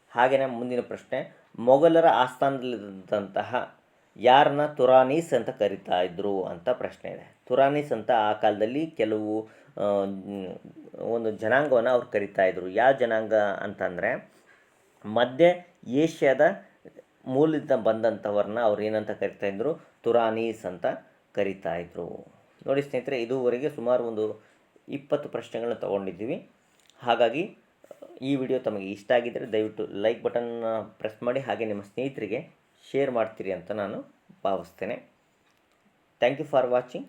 ಹಾಗೆಯೇ ಮುಂದಿನ ಪ್ರಶ್ನೆ, ಮೊಘಲರ ಆಸ್ಥಾನದಲ್ಲಿದ್ದಂತಹ ಯಾರನ್ನ ತುರಾನೀಸ್ ಅಂತ ಕರಿತಾ ಇದ್ರು ಅಂತ ಪ್ರಶ್ನೆ ಇದೆ. ತುರಾನೀಸ್ ಅಂತ ಆ ಕಾಲದಲ್ಲಿ ಕೆಲವು ಒಂದು ಜನಾಂಗವನ್ನು ಅವ್ರು ಕರಿತಾ ಇದ್ರು. ಯಾವ ಜನಾಂಗ ಅಂತಂದರೆ, ಮಧ್ಯ ಏಷ್ಯಾದ ಮೂಲದಿಂದ ಬಂದಂಥವ್ರನ್ನ ಅವ್ರು ಏನಂತ ಕರಿತಾ ಇದ್ರು? ತುರಾನೀಸ್ ಅಂತ ಕರಿತಾ ಇದ್ರು. ನೋಡಿ ಸ್ನೇಹಿತರೆ, ಇದುವರೆಗೆ ಸುಮಾರು ಒಂದು ಇಪ್ಪತ್ತು ಪ್ರಶ್ನೆಗಳನ್ನ ತೊಗೊಂಡಿದ್ದೀವಿ. ಹಾಗಾಗಿ, ಈ ವಿಡಿಯೋ ತಮಗೆ ಇಷ್ಟ ಆಗಿದ್ದರೆ ದಯವಿಟ್ಟು ಲೈಕ್ ಬಟನ್ ಪ್ರೆಸ್ ಮಾಡಿ. ಹಾಗೆ ನಿಮ್ಮ ಸ್ನೇಹಿತರಿಗೆ ಶೇರ್ ಮಾಡ್ತೀರಿ ಅಂತ ನಾನು ಭಾವಿಸ್ತೇನೆ. Thank you for watching